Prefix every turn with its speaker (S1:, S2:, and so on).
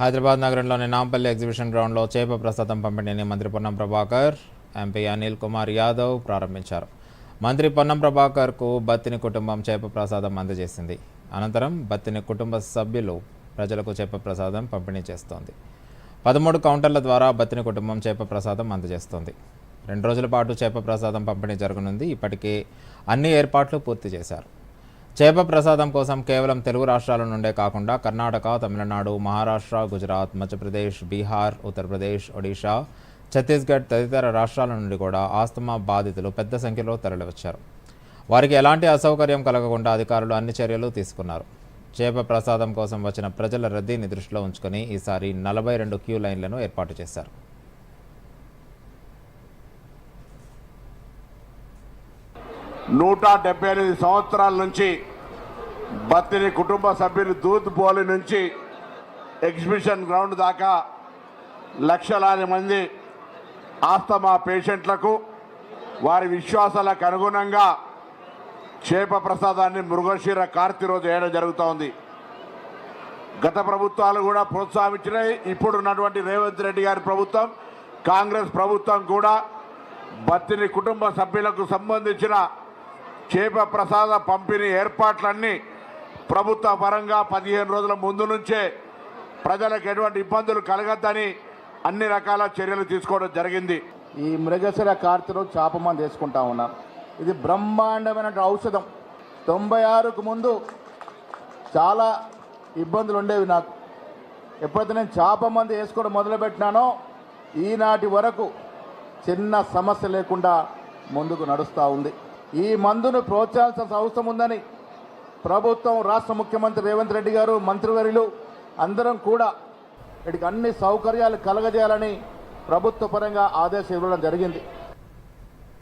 S1: హైదరాబాద్ నగరంలోని నాంపల్లి ఎగ్జిబిషన్ గ్రౌండ్లో చేప ప్రసాదం పంపిణీని మంత్రి పొన్నం ప్రభాకర్ ఎంపీ అనిల్ కుమార్ యాదవ్ ప్రారంభించారు. మంత్రి పొన్నం ప్రభాకర్కు బత్తిని కుటుంబం చేప ప్రసాదం అందజేసింది. అనంతరం బత్తిని కుటుంబ సభ్యులు ప్రజలకు చేప ప్రసాదం పంపిణీ చేస్తోంది. పదమూడు కౌంటర్ల ద్వారా బత్తిని కుటుంబం చేప ప్రసాదం అందజేస్తోంది. రెండు రోజుల పాటు చేప ప్రసాదం పంపిణీ జరగనుంది. ఇప్పటికే అన్ని ఏర్పాట్లు పూర్తి చేశారు. చేప ప్రసాదం కోసం కేవలం తెలుగు రాష్ట్రాల నుండే కాకుండా కర్ణాటక తమిళనాడు మహారాష్ట్ర గుజరాత్ మధ్యప్రదేశ్ బీహార్ ఉత్తరప్రదేశ్ ఒడిషా ఛత్తీస్గఢ్ తదితర రాష్ట్రాల నుండి కూడా ఆస్తమా బాధితులు పెద్ద సంఖ్యలో తరలివచ్చారు. వారికి ఎలాంటి అసౌకర్యం కలగకుండా అధికారులు అన్ని చర్యలు తీసుకున్నారు. చేప ప్రసాదం కోసం వచ్చిన ప్రజల రద్దీని దృష్టిలో ఉంచుకొని ఈసారి నలభై రెండు క్యూ లైన్లను ఏర్పాటు చేశారు.
S2: నూట డెబ్బై ఎనిమిది సంవత్సరాల నుంచి బత్తిని కుటుంబ సభ్యులు దూద్బోలి నుంచి ఎగ్జిబిషన్ గ్రౌండ్ దాకా లక్షలాది మంది ఆస్తమా పేషెంట్లకు వారి విశ్వాసాలకు అనుగుణంగా చేప ప్రసాదాన్ని మృగశిర కార్తీ రోజు వేయడం జరుగుతోంది. గత ప్రభుత్వాలు కూడా ప్రోత్సహించినాయి ఇప్పుడున్నటువంటి రేవంత్ రెడ్డి గారి ప్రభుత్వం కాంగ్రెస్ ప్రభుత్వం కూడా బత్తిని కుటుంబ సభ్యులకు సంబంధించిన చేప ప్రసాద పంపిణీ ఏర్పాట్లన్నీ ప్రభుత్వ పరంగా పదిహేను రోజుల ముందు నుంచే ప్రజలకు ఎటువంటి ఇబ్బందులు కలగద్దని అన్ని రకాల చర్యలు తీసుకోవడం జరిగింది.
S3: ఈ మృగశిర కార్తెలో చేప తీసుకుంటా ఉన్నాం. ఇది బ్రహ్మాండమైన ఔషధం. తొంభై ఆరుకు ముందు చాలా ఇబ్బందులు ఉండేవి నాకు. ఎప్పుడైతే నేను చేప మంది వేసుకోవడం మొదలుపెట్టినానో ఈనాటి వరకు చిన్న సమస్య లేకుండా ముందుకు నడుస్తూ ఉంది. ఈ మందును ప్రోత్సహించాల్సిన అవసరం ఉందని ప్రభుత్వం రాష్ట్ర ముఖ్యమంత్రి రేవంత్ రెడ్డి గారు మంత్రివర్యులు అందరం కూడా వీటికి అన్ని సౌకర్యాలు కలగజేయాలని ప్రభుత్వ పరంగా ఆదేశం ఇవ్వడం జరిగింది.